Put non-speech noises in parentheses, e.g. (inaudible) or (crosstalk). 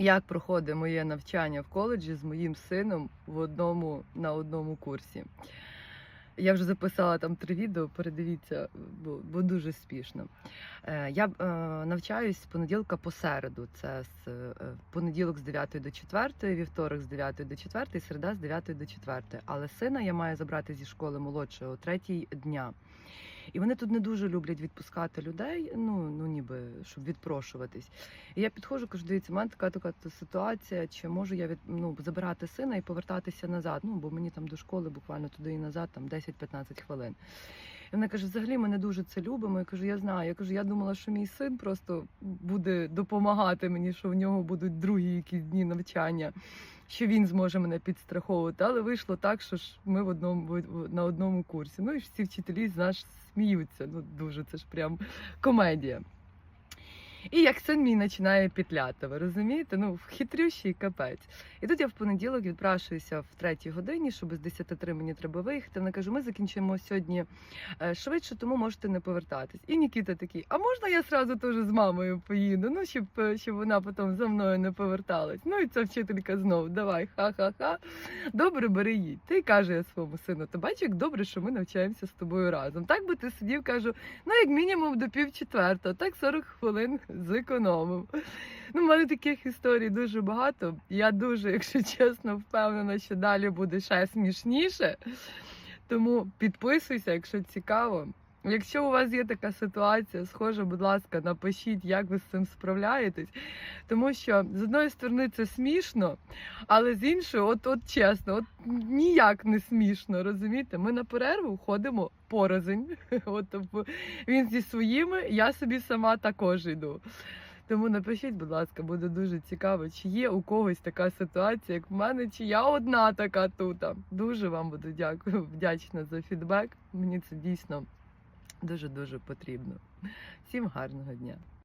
як проходить моє навчання в коледжі з моїм сином в одному на одному курсі. Я вже записала там три відео, передивіться, бо, бо дуже спішно. Е, я е, навчаюсь з понеділка по середу. Це з е, понеділок з 9 до 4, вівторок з 9 до 4, середа з 9 до 4. Але сина я маю забрати зі школи молодшого 3 дня. І вони тут не дуже люблять відпускати людей, ну, ну ніби щоб відпрошуватись. І я підходжу, кажу, дивіться, в мене така така ситуація, чи можу я від ну забирати сина і повертатися назад. Ну бо мені там до школи буквально туди і назад, там 10-15 хвилин. І вона каже: взагалі ми не дуже це любимо. Я кажу, я знаю. Я кажу, я думала, що мій син просто буде допомагати мені, що в нього будуть другі якісь дні навчання. Що він зможе мене підстраховувати, але вийшло так, що ж ми в одному на одному курсі. Ну і всі вчителі з нас сміються. Ну дуже це ж прям комедія. І як син мій починає петляти, ви розумієте? Ну, хитрющий капець. І тут я в понеділок відпрашуюся в третій годині, щоб з 10.03 мені треба виїхати. Вона каже, ми закінчимо сьогодні е, швидше, тому можете не повертатись. І Нікіта такий, а можна я сразу теж з мамою поїду? Ну, щоб, е, щоб вона потім за мною не поверталась. Ну і ця вчителька знов, давай, ха-ха-ха. Добре, бери їдь. Ти каже я своєму сину, ти бачиш, як добре, що ми навчаємося з тобою разом. Так би ти сидів, кажу, ну як мінімум до пів четвертого, так 40 хвилин зекономив. Ну, в мене таких історій дуже багато. Я дуже, якщо (laughs) чесно, впевнена, що далі буде ще смішніше. Тому підписуйся, якщо цікаво. Якщо у вас є така ситуація, схожа, будь ласка, напишіть, як ви з цим справляєтесь. Тому що з одної сторони це смішно, але з іншої, от, от чесно, от ніяк не смішно, розумієте? Ми на перерву ходимо порозень. (laughs) От тобто він зі своїми, я собі сама також йду. Тому напишіть, будь ласка, буде дуже цікаво, чи є у когось така ситуація, як в мене, чи я одна така тут. Дуже вам буду дякую, вдячна за фідбек. Мені це дійсно дуже дуже потрібно. Всім гарного дня!